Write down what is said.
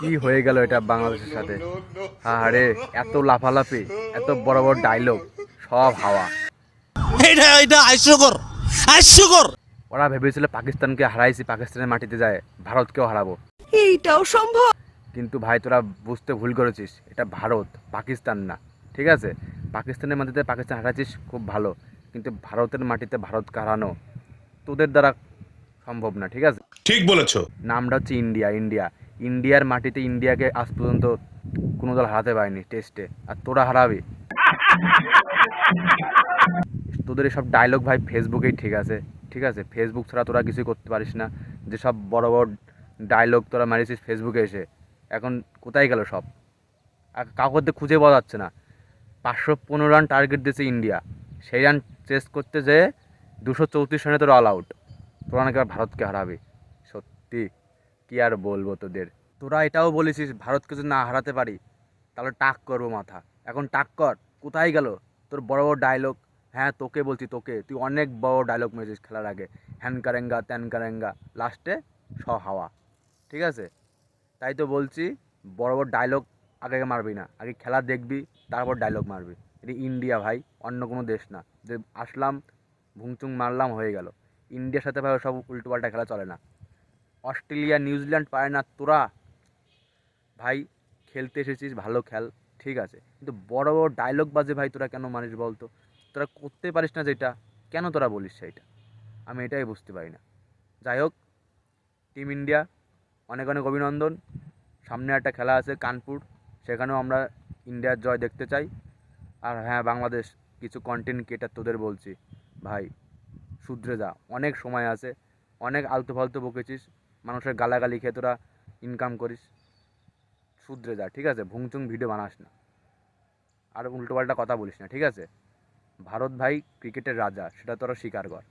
কি হয়ে গেল এটা বাংলাদেশের সাথে? আরে এত লাফালাফি এত বড় বড় ডায়লগ সব হাওয়া। এটা এটা হাস্যকর হাস্যকর। ওরা ভেবেছিল পাকিস্তানকে হারাইছি পাকিস্তানের মাটিতে যায় ভারতকেও হারাবো। এইটাও সম্ভব। কিন্তু ভাই তোরা বুঝতে ভুল করেছিস এটা ভারত পাকিস্তান না ঠিক আছে? পাকিস্তানের মাটিতে পাকিস্তান হারাইছিস খুব ভালো কিন্তু ভারতের মাটিতে ভারতকে হারানো তোদের দ্বারা সম্ভব না ঠিক আছে? ঠিক বলেছ। নামটা হচ্ছে ইন্ডিয়া ইন্ডিয়া। ইন্ডিয়ার মাটিতে ইন্ডিয়াকে আজ পর্যন্ত কোনো দল হারাতে পারেনি টেস্টে আর তোরা হারাবি। তোদের এসব ডায়লগ ভাই ফেসবুকেই ঠিক আছে। ঠিক আছে? ফেসবুক ছাড়া তোরা কিছুই করতে পারিস না। যেসব বড় বড় ডায়লগ তোরা মারিছিস ফেসবুকে এসে। এখন কোথায় গেল সব? আর কাউকে খুঁজে পাওয়া যাচ্ছে না। পাঁচশো পনেরো রান টার্গেট দিয়েছে ইন্ডিয়া। সেই রান চেস করতে যেয়ে দুশো চৌত্রিশ রানে তোরা অল আউট তোরা নাকি ভারতকে হারাবি। সত্যি। কি আর বলব তোদের? তোরা এটাও বলেছিস ভারতকে যদি না হারাতে পারি, তাহলে টাক করব মাথা। এখন টাক কর, কোথায় গেল? তোর বড় বড় ডায়লগ হ্যাঁ তোকে বলছি, তোকে। তুই অনেক বড় ডায়লগ মেরেছিস খেলার আগে। হ্যান কারেঙ্গা ত্যান কারেঙ্গা লাস্টে স হাওয়া। ঠিক আছে? তাই তো বলছি, বড় বড় ডায়লগ আগে মারবি না। আগে খেলা দেখবি, তারপর ডায়লগ মারবি। এটা ইন্ডিয়া ভাই, অন্য কোনো দেশ না। যে আসলাম, ভুংচুং মারলাম, হয়ে গেল। ইন্ডিয়ার সাথে ভাই সব উল্টোপাল্টা খেলা চলে না। অস্ট্রেলিয়া নিউজিল্যান্ড পারে না তোরা। ভাই, খেলতে এসেছিস, ভালো খেল, ঠিক আছে। কিন্তু বড় বড় ডায়লগ বাজে ভাই তোরা কেন মানিস বলতো? তোরা করতে পারিস না যেটা, কেন তোরা বলিস সেইটা? আমি এটাই বুঝতে পারি না। যাই হোক টিম ইন্ডিয়া অনেক অনেক অভিনন্দন। সামনে একটা খেলা আছে কানপুর, সেখানেও আমরা ইন্ডিয়ার জয় দেখতে চাই। আর হ্যাঁ বাংলাদেশ, কিছু কন্টেন্ট ক্রিয়েটার তোদের বলছি। ভাই, শুধরে যা, অনেক সময় আছে, অনেক আলতু ফালতু বকেছিস। মানুষের গালাগালি খেয়ে তোরা ইনকাম করিস। শুধরে যা, ঠিক আছে? ভুংচুং ভিডিও বানাস না। আর উল্টোপাল্টা কথা বলিস না, ঠিক আছে? ভারত ভাই ক্রিকেটের রাজা, সেটা তোরা স্বীকার কর।